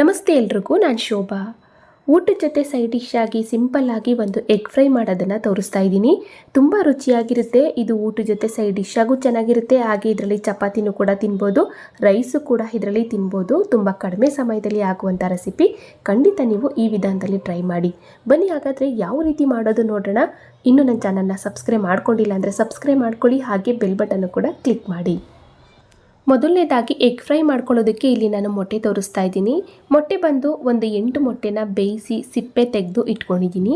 ನಮಸ್ತೆ ಎಲ್ರಿಗೂ, ನಾನು ಶೋಭಾ. ಊಟದ ಜೊತೆ ಸೈಡ್ ಡಿಶ್ ಆಗಿ ಸಿಂಪಲ್ ಆಗಿ ಒಂದು ಎಗ್ ಫ್ರೈ ಮಾಡೋದನ್ನು ತೋರಿಸ್ತಾ ಇದ್ದೀನಿ. ತುಂಬ ರುಚಿಯಾಗಿರುತ್ತೆ. ಇದು ಊಟದ ಜೊತೆ ಸೈಡ್ ಡಿಶ್ ಆಗು ಚೆನ್ನಾಗಿರುತ್ತೆ. ಹಾಗೆ ಇದರಲ್ಲಿ ಚಪಾತಿನೂ ಕೂಡ ತಿನ್ಬೋದು. ರೈಸು ಕೂಡ ಇದರಲ್ಲಿ ತಿನ್ಬೋದು. ತುಂಬ ಕಡಿಮೆ ಸಮಯದಲ್ಲಿ ಆಗುವಂಥ ರೆಸಿಪಿ ಖಂಡಿತ ನೀವು ಈ ವಿಧಾನದಲ್ಲಿ ಟ್ರೈ ಮಾಡಿ. ಬನ್ನಿ, ಹಾಗಾದರೆ ಯಾವ ರೀತಿ ಮಾಡೋದು ನೋಡೋಣ. ಇನ್ನು ನನ್ನ ಚಾನಲ್ನ ಸಬ್ಸ್ಕ್ರೈಬ್ ಮಾಡ್ಕೊಂಡಿಲ್ಲ ಅಂದರೆ ಸಬ್ಸ್ಕ್ರೈಬ್ ಮಾಡ್ಕೊಳ್ಳಿ. ಹಾಗೆ ಬೆಲ್ ಬಟನ್ನು ಕೂಡ ಕ್ಲಿಕ್ ಮಾಡಿ. ಮೊದಲನೇದಾಗಿ ಎಗ್ ಫ್ರೈ ಮಾಡ್ಕೊಳ್ಳೋದಕ್ಕೆ ಇಲ್ಲಿ ನಾನು ಮೊಟ್ಟೆ ತೋರಿಸ್ತಾ ಇದ್ದೀನಿ. ಮೊಟ್ಟೆ ಬಂದು ಒಂದು ಎಂಟು ಮೊಟ್ಟೆನ ಬೇಯಿಸಿ ಸಿಪ್ಪೆ ತೆಗೆದು ಇಟ್ಕೊಂಡಿದ್ದೀನಿ.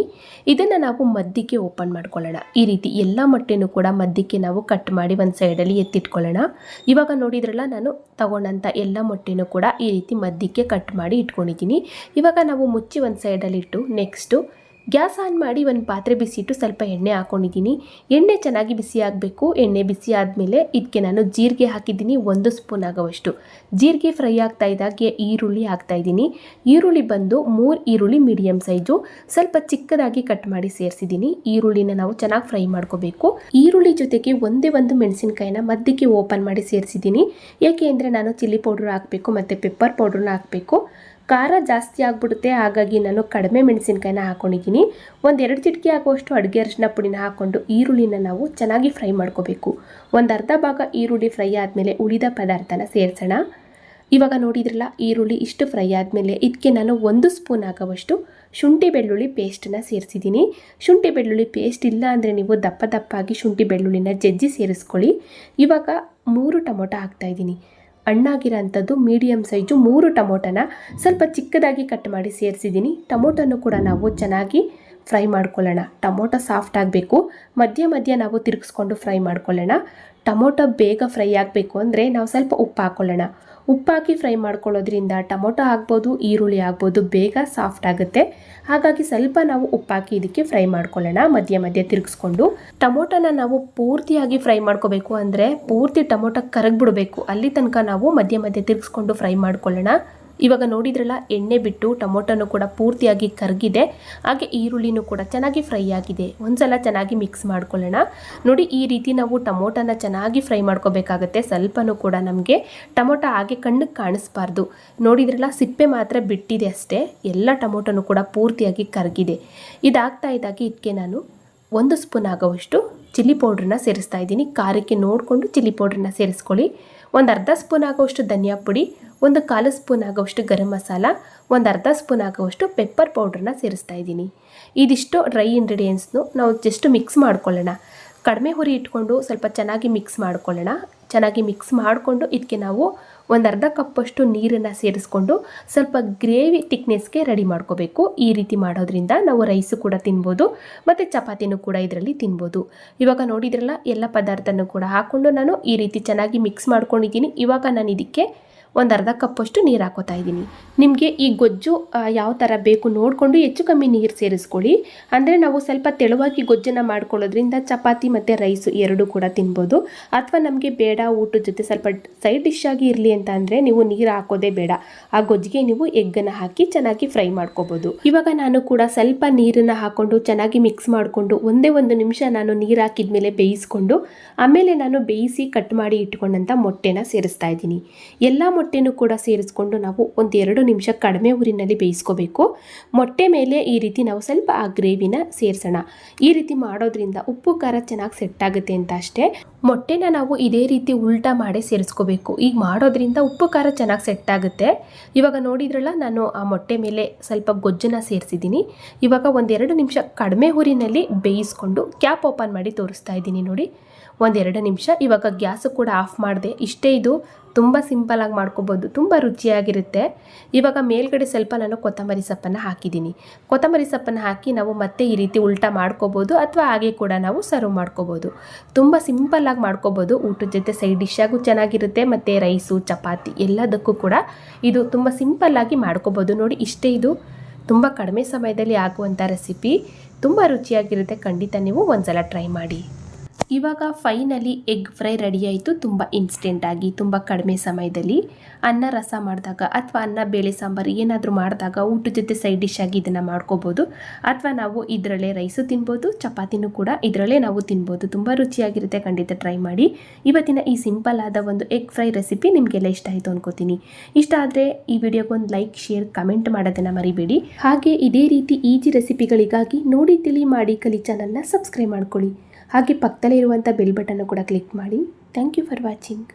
ಇದನ್ನು ನಾವು ಮದ್ದಿಗೆ ಓಪನ್ ಮಾಡ್ಕೊಳ್ಳೋಣ. ಈ ರೀತಿ ಎಲ್ಲ ಮೊಟ್ಟೆನೂ ಕೂಡ ಮದ್ದಿಗೆ ನಾವು ಕಟ್ ಮಾಡಿ ಒಂದು ಸೈಡಲ್ಲಿ ಎತ್ತಿಟ್ಕೊಳ್ಳೋಣ. ಇವಾಗ ನೋಡಿದ್ರಲ್ಲ, ನಾನು ತಗೊಂಡಂಥ ಎಲ್ಲ ಮೊಟ್ಟೆನೂ ಕೂಡ ಈ ರೀತಿ ಮದ್ದಿಗೆ ಕಟ್ ಮಾಡಿ ಇಟ್ಕೊಂಡಿದ್ದೀನಿ. ಇವಾಗ ನಾವು ಮುಚ್ಚಿ ಒಂದು ಸೈಡಲ್ಲಿಟ್ಟು ನೆಕ್ಸ್ಟು ಗ್ಯಾಸ್ ಆನ್ ಮಾಡಿ ಒಂದು ಪಾತ್ರೆ ಬಿಸಿಟ್ಟು ಸ್ವಲ್ಪ ಎಣ್ಣೆ ಹಾಕ್ಕೊಂಡಿದ್ದೀನಿ ಎಣ್ಣೆ ಚೆನ್ನಾಗಿ ಬಿಸಿ ಆಗಬೇಕು. ಎಣ್ಣೆ ಬಿಸಿ ಆದಮೇಲೆ ಇದಕ್ಕೆ ನಾನು ಜೀರಿಗೆ ಹಾಕಿದ್ದೀನಿ. ಒಂದು ಸ್ಪೂನ್ ಆಗೋವಷ್ಟು. ಜೀರಿಗೆ ಫ್ರೈ ಆಗ್ತಾ ಇದ್ದಾಗೆ ಈರುಳ್ಳಿ ಹಾಕ್ತಾ ಇದ್ದೀನಿ. ಈರುಳ್ಳಿ ಬಂದು ಮೂರು ಈರುಳ್ಳಿ ಮೀಡಿಯಮ್ ಸೈಜು. ಸ್ವಲ್ಪ ಚಿಕ್ಕದಾಗಿ ಕಟ್ ಮಾಡಿ ಸೇರಿಸಿದ್ದೀನಿ. ಈರುಳ್ಳಿನ ನಾವು ಚೆನ್ನಾಗಿ ಫ್ರೈ ಮಾಡ್ಕೋಬೇಕು. ಈರುಳ್ಳಿ ಜೊತೆಗೆ ಒಂದೇ ಒಂದು ಮೆಣಸಿನಕಾಯಿನ ಮಧ್ಯಕ್ಕೆ ಓಪನ್ ಮಾಡಿ ಸೇರಿಸಿದ್ದೀನಿ. ಏಕೆ ನಾನು ಚಿಲ್ಲಿ ಪೌಡ್ರ್ ಹಾಕಬೇಕು, ಮತ್ತು ಪೆಪ್ಪರ್ ಪೌಡ್ರನ್ನ ಹಾಕಬೇಕು. ಖಾರ ಜಾಸ್ತಿ ಆಗಿಬಿಡುತ್ತೆ, ಹಾಗಾಗಿ ನಾನು ಕಡಿಮೆ ಮೆಣಸಿನ್ಕಾಯಿನ ಹಾಕೊಂಡಿದ್ದೀನಿ. ಒಂದು ಎರಡು ಚಿಟಿಕೆ ಆಗುವಷ್ಟು ಅಡುಗೆ ಅರಿಶಿನ ಪುಡಿನ ಹಾಕ್ಕೊಂಡು ಈರುಳ್ಳಿನ ನಾವು ಚೆನ್ನಾಗಿ ಫ್ರೈ ಮಾಡ್ಕೋಬೇಕು. ಒಂದು ಅರ್ಧ ಭಾಗ ಈರುಳ್ಳಿ ಫ್ರೈ ಆದಮೇಲೆ ಉಳಿದ ಪದಾರ್ಥನ ಸೇರಿಸೋಣ. ಇವಾಗ ನೋಡಿದ್ರಲ್ಲ, ಈರುಳ್ಳಿ ಇಷ್ಟು ಫ್ರೈ ಆದಮೇಲೆ ಇದಕ್ಕೆ ನಾನು ಒಂದು ಸ್ಪೂನ್ ಆಗೋವಷ್ಟು ಶುಂಠಿ ಬೆಳ್ಳುಳ್ಳಿ ಪೇಸ್ಟನ್ನ ಸೇರಿಸಿದ್ದೀನಿ. ಶುಂಠಿ ಬೆಳ್ಳುಳ್ಳಿ ಪೇಸ್ಟ್ ಇಲ್ಲ ಅಂದರೆ ನೀವು ದಪ್ಪ ದಪ್ಪಾಗಿ ಶುಂಠಿ ಬೆಳ್ಳುಳ್ಳಿನ ಜಜ್ಜಿ ಸೇರಿಸ್ಕೊಳ್ಳಿ. ಇವಾಗ ಮೂರು ಟೊಮೊಟೊ ಹಾಕ್ತಾಯಿದ್ದೀನಿ ಹಣ್ಣಾಗಿರೋಂಥದ್ದು ಮೀಡಿಯಮ್ ಸೈಜು ಮೂರು ಟೊಮೊಟೊನ ಸ್ವಲ್ಪ ಚಿಕ್ಕದಾಗಿ ಕಟ್ ಮಾಡಿ ಸೇರಿಸಿದ್ದೀನಿ. ಟೊಮೊಟೊನು ಕೂಡ ನಾವು ಚೆನ್ನಾಗಿ ಫ್ರೈ ಮಾಡ್ಕೊಳ್ಳೋಣ. ಟೊಮೊಟೊ ಸಾಫ್ಟ್ ಆಗಬೇಕು. ಮಧ್ಯ ಮಧ್ಯ ನಾವು ತಿರುಗಿಸ್ಕೊಂಡು ಫ್ರೈ ಮಾಡ್ಕೊಳ್ಳೋಣ. ಟೊಮೊಟೊ ಬೇಗ ಫ್ರೈ ಆಗಬೇಕು ಅಂದರೆ ನಾವು ಸ್ವಲ್ಪ ಉಪ್ಪು ಹಾಕ್ಕೊಳ್ಳೋಣ ಉಪ್ಪಾಕಿ ಫ್ರೈ ಮಾಡ್ಕೊಳ್ಳೋದ್ರಿಂದ ಟೊಮೊಟೊ ಆಗ್ಬೋದು, ಈರುಳ್ಳಿ ಆಗ್ಬೋದು, ಬೇಗ ಸಾಫ್ಟ್ ಆಗುತ್ತೆ. ಹಾಗಾಗಿ ಸ್ವಲ್ಪ ನಾವು ಉಪ್ಪಾಕಿ ಇದಕ್ಕೆ ಫ್ರೈ ಮಾಡ್ಕೊಳ್ಳೋಣ. ಮಧ್ಯ ಮಧ್ಯ ತಿರುಗಿಸ್ಕೊಂಡು. ಟೊಮೊಟೊನ ನಾವು ಪೂರ್ತಿಯಾಗಿ ಫ್ರೈ ಮಾಡ್ಕೋಬೇಕು ಅಂದರೆ ಪೂರ್ತಿ ಟೊಮೊಟೊ ಕರಗಿಬಿಡಬೇಕು. ಅಲ್ಲಿ ತನಕ ನಾವು ಮಧ್ಯ ಮಧ್ಯ ತಿರುಗಿಸ್ಕೊಂಡು ಫ್ರೈ ಮಾಡ್ಕೊಳ್ಳೋಣ. ಇವಾಗ ನೋಡಿದ್ರಲ್ಲ, ಎಣ್ಣೆ ಬಿಟ್ಟು ಟೊಮೊಟೊನು ಕೂಡ ಪೂರ್ತಿಯಾಗಿ ಕರಗಿದೆ. ಹಾಗೆ ಈರುಳ್ಳಿನೂ ಕೂಡ ಚೆನ್ನಾಗಿ ಫ್ರೈ ಆಗಿದೆ. ಒಂದ್ಸಲ ಚೆನ್ನಾಗಿ ಮಿಕ್ಸ್ ಮಾಡ್ಕೊಳ್ಳೋಣ. ನೋಡಿ, ಈ ರೀತಿ ನಾವು ಟೊಮೊಟೊನ ಚೆನ್ನಾಗಿ ಫ್ರೈ ಮಾಡ್ಕೋಬೇಕಾಗತ್ತೆ. ಸ್ವಲ್ಪನೂ ಕೂಡ ನಮಗೆ ಟೊಮೊಟೊ ಹಾಗೆ ಕಣ್ಣಿಗೆ ಕಾಣಿಸ್ಬಾರ್ದು. ನೋಡಿದ್ರಲ್ಲ, ಸಿಪ್ಪೆ ಮಾತ್ರ ಬಿಟ್ಟಿದೆ ಅಷ್ಟೇ. ಎಲ್ಲ ಟೊಮೊಟೊನು ಕೂಡ ಪೂರ್ತಿಯಾಗಿ ಕರಗಿದೆ. ಇದಾಗ್ತಾ ಇದ್ದಾಗೆ ಇದಕ್ಕೆ ನಾನು ಒಂದು ಸ್ಪೂನ್ ಆಗೋವಷ್ಟು ಚಿಲ್ಲಿ ಪೌಡ್ರನ್ನ ಸೇರಿಸ್ತಾ ಇದ್ದೀನಿ. ಖಾರಕ್ಕೆ ನೋಡಿಕೊಂಡು ಚಿಲ್ಲಿ ಪೌಡ್ರನ್ನ ಸೇರಿಸ್ಕೊಳ್ಳಿ. ಒಂದು ಅರ್ಧ ಸ್ಪೂನ್ ಆಗೋವಷ್ಟು ಧನಿಯಾ ಪುಡಿ ಒಂದು ಕಾಲು ಸ್ಪೂನ್ ಆಗೋವಷ್ಟು ಗರಂ ಮಸಾಲ, ಒಂದು ಅರ್ಧ ಸ್ಪೂನ್ ಆಗೋವಷ್ಟು ಪೆಪ್ಪರ್ ಪೌಡ್ರನ್ನ ಸೇರಿಸ್ತಾ ಇದ್ದೀನಿ. ಇದಿಷ್ಟು ಡ್ರೈ ಇಂಗ್ರೀಡಿಯೆಂಟ್ಸ್ನು ನಾವು ಜಸ್ಟ್ ಮಿಕ್ಸ್ ಮಾಡ್ಕೊಳ್ಳೋಣ. ಕಡಿಮೆ ಹುರಿ ಇಟ್ಕೊಂಡು ಸ್ವಲ್ಪ ಚೆನ್ನಾಗಿ ಮಿಕ್ಸ್ ಮಾಡ್ಕೊಳ್ಳೋಣ. ಚೆನ್ನಾಗಿ ಮಿಕ್ಸ್ ಮಾಡಿಕೊಂಡು ಇದಕ್ಕೆ ನಾವು ಒಂದು ಅರ್ಧ ಕಪ್ಪಷ್ಟು ನೀರನ್ನು ಸೇರಿಸ್ಕೊಂಡು ಸ್ವಲ್ಪ ಗ್ರೇವಿ ತಿಕ್ನೆಸ್ಗೆ ರೆಡಿ ಮಾಡ್ಕೋಬೇಕು. ಈ ರೀತಿ ಮಾಡೋದ್ರಿಂದ ನಾವು ರೈಸು ಕೂಡ ತಿನ್ಬೋದು, ಮತ್ತು ಚಪಾತಿನೂ ಕೂಡ ಇದರಲ್ಲಿ ತಿನ್ಬೋದು. ಇವಾಗ ನೋಡಿದ್ರಲ್ಲ, ಎಲ್ಲ ಪದಾರ್ಥನೂ ಕೂಡ ಹಾಕ್ಕೊಂಡು ನಾನು ಈ ರೀತಿ ಚೆನ್ನಾಗಿ ಮಿಕ್ಸ್ ಮಾಡ್ಕೊಂಡಿದ್ದೀನಿ. ಇವಾಗ ನಾನು ಇದಕ್ಕೆ ಒಂದು ಅರ್ಧ ಕಪ್ಪಷ್ಟು ನೀರು ಹಾಕೋತಾ ಇದ್ದೀನಿ. ನಿಮಗೆ ಈ ಗೊಜ್ಜು ಯಾವ ಥರ ಬೇಕು ನೋಡಿಕೊಂಡು ಹೆಚ್ಚು ಕಮ್ಮಿ ನೀರು ಸೇರಿಸ್ಕೊಳ್ಳಿ. ಅಂದರೆ ನಾವು ಸ್ವಲ್ಪ ತೆಳುವಾಗಿ ಗೊಜ್ಜನ್ನು ಮಾಡ್ಕೊಳ್ಳೋದ್ರಿಂದ ಚಪಾತಿ ಮತ್ತು ರೈಸು ಎರಡೂ ಕೂಡ ತಿನ್ಬೋದು. ಅಥವಾ ನಮಗೆ ಬೇಡ, ಊಟದ ಜೊತೆ ಸ್ವಲ್ಪ ಸೈಡ್ ಡಿಶ್ ಆಗಿ ಇರಲಿ ಅಂತ ಅಂದರೆ ನೀವು ನೀರು ಹಾಕೋದೇ ಬೇಡ. ಆ ಗೊಜ್ಜಿಗೆ ನೀವು ಎಗ್ಗನ್ನು ಹಾಕಿ ಚೆನ್ನಾಗಿ ಫ್ರೈ ಮಾಡ್ಕೋಬೋದು. ಇವಾಗ ನಾನು ಕೂಡ ಸ್ವಲ್ಪ ನೀರನ್ನು ಹಾಕ್ಕೊಂಡು ಚೆನ್ನಾಗಿ ಮಿಕ್ಸ್ ಮಾಡಿಕೊಂಡು ಒಂದೇ ಒಂದು ನಿಮಿಷ ನಾನು ನೀರು ಹಾಕಿದ್ಮೇಲೆ ಬೇಯಿಸ್ಕೊಂಡು, ಆಮೇಲೆ ನಾನು ಬೇಯಿಸಿ ಕಟ್ ಮಾಡಿ ಇಟ್ಕೊಂಡಂಥ ಮೊಟ್ಟೆನ ಸೇರಿಸ್ತಾ ಇದ್ದೀನಿ. ಎಲ್ಲ ಮೊಟ್ಟೆನೂ ಕೂಡ ಸೇರಿಸ್ಕೊಂಡು ನಾವು ಒಂದೆರಡು ನಿಮಿಷ ಕಡಿಮೆ ಊರಿನಲ್ಲಿ ಬೇಯಿಸ್ಕೋಬೇಕು. ಮೊಟ್ಟೆ ಮೇಲೆ ಈ ರೀತಿ ನಾವು ಸ್ವಲ್ಪ ಆ ಗ್ರೇವಿನ ಸೇರಿಸೋಣ. ಈ ರೀತಿ ಮಾಡೋದ್ರಿಂದ ಉಪ್ಪು, ಖಾರ ಚೆನ್ನಾಗಿ ಸೆಟ್ ಆಗುತ್ತೆ ಅಂತ ಅಷ್ಟೇ. ಮೊಟ್ಟೆನ ನಾವು ಇದೇ ರೀತಿ ಉಲ್ಟಾ ಮಾಡಿ ಸೇರಿಸ್ಕೋಬೇಕು. ಈಗ ಮಾಡೋದ್ರಿಂದ ಉಪ್ಪು, ಖಾರ ಚೆನ್ನಾಗಿ ಸೆಟ್ ಆಗುತ್ತೆ. ಇವಾಗ ನೋಡಿದ್ರಲ್ಲ, ನಾನು ಆ ಮೊಟ್ಟೆ ಮೇಲೆ ಸ್ವಲ್ಪ ಗೊಜ್ಜನ್ನ ಸೇರಿಸಿದ್ದೀನಿ. ಇವಾಗ ಒಂದೆರಡು ನಿಮಿಷ ಕಡಿಮೆ ಊರಿನಲ್ಲಿ ಬೇಯಿಸ್ಕೊಂಡು, ಕ್ಯಾಪ್ ಓಪನ್ ಮಾಡಿ ತೋರಿಸ್ತಾ ಇದ್ದೀನಿ ನೋಡಿ. ಒಂದೆರಡು ನಿಮಿಷ. ಇವಾಗ ಗ್ಯಾಸು ಕೂಡ ಆಫ್ ಮಾಡಿದೆ. ಇಷ್ಟೇ ಇದು. ತುಂಬ ಸಿಂಪಲಾಗಿ ಮಾಡ್ಕೋಬೋದು. ತುಂಬ ರುಚಿಯಾಗಿರುತ್ತೆ. ಇವಾಗ ಮೇಲ್ಗಡೆ ಸ್ವಲ್ಪ ನಾನು ಕೊತ್ತಂಬರಿ ಸೊಪ್ಪನ್ನು ಹಾಕಿದ್ದೀನಿ. ಕೊತ್ತಂಬರಿ ಸೊಪ್ಪನ್ನು ಹಾಕಿ ನಾವು ಮತ್ತೆ ಈ ರೀತಿ ಉಲ್ಟಾ ಮಾಡ್ಕೋಬೋದು ಅಥವಾ ಹಾಗೆ ಕೂಡ ನಾವು ಸರ್ವ್ ಮಾಡ್ಕೋಬೋದು. ತುಂಬ ಸಿಂಪಲ್ಲಾಗಿ ಮಾಡ್ಕೋಬೋದು. ಊಟದ ಜೊತೆ ಸೈಡ್ ಡಿಶ್ಶಾಗೂ ಚೆನ್ನಾಗಿರುತ್ತೆ. ಮತ್ತು ರೈಸು, ಚಪಾತಿ ಎಲ್ಲದಕ್ಕೂ ಕೂಡ ಇದು ತುಂಬ ಸಿಂಪಲ್ಲಾಗಿ ಮಾಡ್ಕೋಬೋದು. ನೋಡಿ ಇಷ್ಟೇ ಇದು. ತುಂಬ ಕಡಿಮೆ ಸಮಯದಲ್ಲಿ ಆಗುವಂಥ ರೆಸಿಪಿ. ತುಂಬ ರುಚಿಯಾಗಿರುತ್ತೆ. ಖಂಡಿತ ನೀವು ಒಂದ್ಸಲ ಟ್ರೈ ಮಾಡಿ. ಇವಾಗ ಫೈನಲಿ ಎಗ್ ಫ್ರೈ ರೆಡಿ ಆಯಿತು. ತುಂಬ ಇನ್ಸ್ಟೆಂಟಾಗಿ ತುಂಬ ಕಡಿಮೆ ಸಮಯದಲ್ಲಿ. ಅನ್ನ ರಸ ಮಾಡಿದಾಗ ಅಥವಾ ಅನ್ನ, ಬೇಳೆ ಸಾಂಬಾರು ಏನಾದರೂ ಮಾಡಿದಾಗ ಊಟದ ಜೊತೆ ಸೈಡ್ ಡಿಶ್ ಆಗಿ ಇದನ್ನು ಮಾಡ್ಕೋಬೋದು. ಅಥವಾ ನಾವು ಇದರಲ್ಲೇ ರೈಸು ತಿನ್ಬೋದು, ಚಪಾತಿನೂ ಕೂಡ ಇದರಲ್ಲೇ ನಾವು ತಿನ್ಬೋದು. ತುಂಬ ರುಚಿಯಾಗಿರುತ್ತೆ, ಖಂಡಿತ ಟ್ರೈ ಮಾಡಿ. ಇವತ್ತಿನ ಈ ಸಿಂಪಲ್ ಆದ ಒಂದು ಎಗ್ ಫ್ರೈ ರೆಸಿಪಿ ನಿಮಗೆಲ್ಲ ಇಷ್ಟ ಆಯಿತು ಅಂದ್ಕೋತೀನಿ ಇಷ್ಟ ಆದರೆ ಈ ವಿಡಿಯೋಗೆ ಒಂದು ಲೈಕ್ ಶೇರ್ ಕಮೆಂಟ್ ಮಾಡೋದನ್ನು ಮರಿಬೇಡಿ. ಹಾಗೆ ಇದೇ ರೀತಿ ಈಜಿ ರೆಸಿಪಿಗಳಿಗಾಗಿ ನೋಡಿ, ತಿಳಿ, ಮಾಡಿ, ಕಲಿ ಚಾನಲ್ನ ಸಬ್ಸ್ಕ್ರೈಬ್ ಮಾಡ್ಕೊಳ್ಳಿ. ಹಾಗೆ ಪಕ್ಕದಲ್ಲೇ ಇರುವಂಥ ಬೆಲ್ ಬಟನ್ನು ಕೂಡ ಕ್ಲಿಕ್ ಮಾಡಿ. Thank you for watching